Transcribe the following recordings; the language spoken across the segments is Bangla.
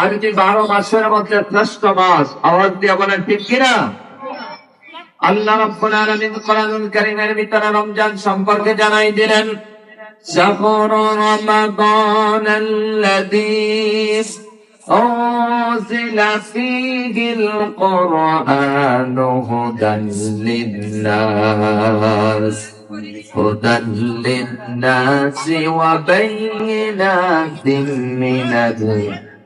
আর যে বারো মাসের মধ্যে শ্রেষ্ঠ মাস আওয়াজ দিয়ে বলেন ঠিক কিনা আল্লাহ রাব্বুল আলামিন কোরআনুল কারীমের ভিতরে রমজান সম্পর্কে জানাই দিলেন شهر رمضان الذي أنزل فيه القرآن هدى للناس هدى للناس وبينات من الهدى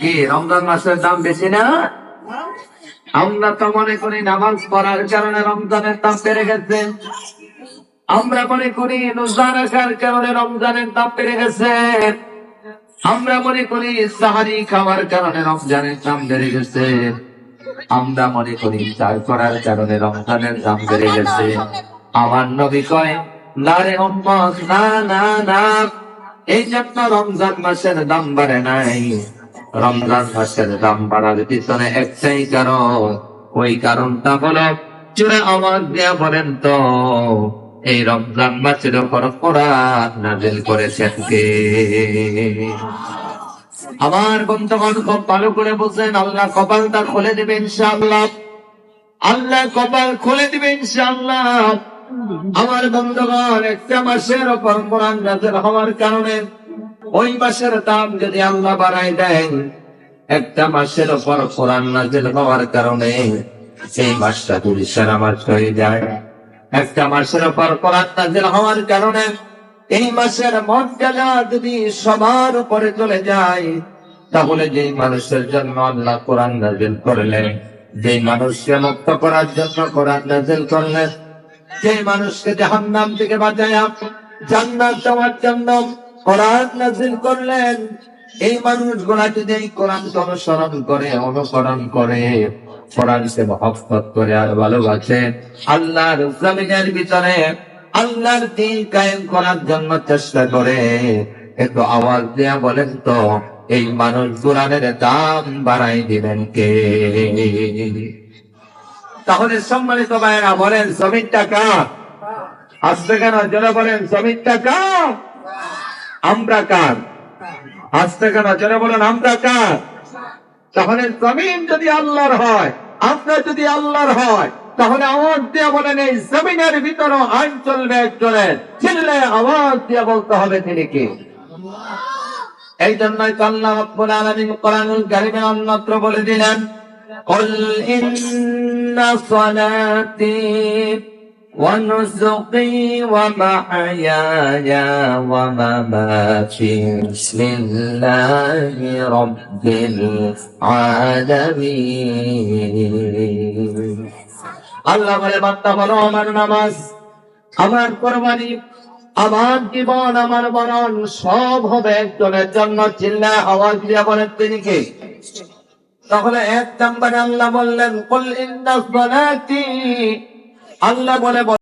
কি, রমজান মাসের দাম বেশি না? আমরা তো মনে করি নামাজ পড়ার কারণে রমজানের দাম বেড়ে গেছে। আমরা মনে করি রোজা রাখার কারণে রমজানের দাম বেড়ে গেছে। আমরা মনে করি সাহারি খাওয়ার কারণে রমজানের দাম বেড়ে গেছে। আমরা মনে করি চার করার কারণে রমজানের দাম বেড়ে গেছে। আমার নবী কয়, না রে না না না। এই জন্য রমজান মাসের দাম বাড়ে নাই। রমজান মাসের দাম বাড়ার পিছনে একটাই কারণ। ওই কারণটা হলো চুরে আওয়াজ দেয়া বলেন তো, এই রমজান মাসের উপর কোরআন নাজিল করেছেন কে? আমার বন্ধুগণ, খুব ভালো করে বুঝলেন, আল্লাহ কপালটা খুলে দিবে ইনশাআল্লাহ। আল্লাহ কপাল খুলে দিবে ইনশাআল্লাহ। আমার বন্ধুগণ, একটা মাসের উপর কোরআন নাজিল হওয়ার কারণে ওই মাসের দাম যদি আল্লাহ বাড়াই দেন, একটা মাসের উপর কোরআন নাজিল হওয়ার কারণে সেই মাসটা যদি সেরা মাস হয়ে যায়। একটা মাসের উপর কোরআন নাজিল হওয়ার কারণে এই মাসের মর্যাদা যদি সবার উপরে চলে যায়, তাহলে যে মানুষের জন্য আল্লাহ কোরআন নাজিল করলেন যে মানুষকে মুক্ত করার জন্য কোরআন নাজিল করলেন যে মানুষকে জাহান্নাম থেকে বাঁচায়া জান্নাত দেওয়ার জন্য করলেন, এই মানুষগুলা যদি এই অনুসরণ করে অনুসরণ করে, কোরআনকে মহব্বত করে আর ভালোবাসে, আল্লাহর জমিনের ভিতরে আল্লাহর দিন কায়েম করার জন্য চেষ্টা করে। একটু আওয়াজ দিয়া বলেন তো, এই মানুষ কোরআনের দাম বাড়াই দিবেন কে? তাহলে সম্মানিত ভাইয়েরা বলেন জমির টাকা আসতে কেন? জোরে বলেন জমির টাকা আমরা কার আসতে কেন জোরে বলেন আমরা কার তাহলে জমিন যদি আল্লাহর হয় আপনার যদি আল্লাহর হয় তাহলে আওয়াজ দিয়ে বলেন এই জমিনের ভিতরে আইন চলবে একজনের চিনলে আওয়াজ দিয়ে বলতে হবে তিনি কি এই জন্যই তো আল্লাহ রাব্বুল আলামিন কোরআনুল কারীমে অন্যত্র বলে দিলেন قل إن صلاتي ونسقي ومحياي ومماتي لله رب العالمين আল্লাহ বলে বার্তা বলো আমার নামাজ আমার কোরবানি আমার জীবন আমার মরণ সব হবে একজনের জন্য চিল্লা আওয়াজ দিয়ে বলেন তিনি কে তাহলে এক নম্বরে আল্লাহ বললেন কুল ইন্না সালাতি আল্লাহ বলে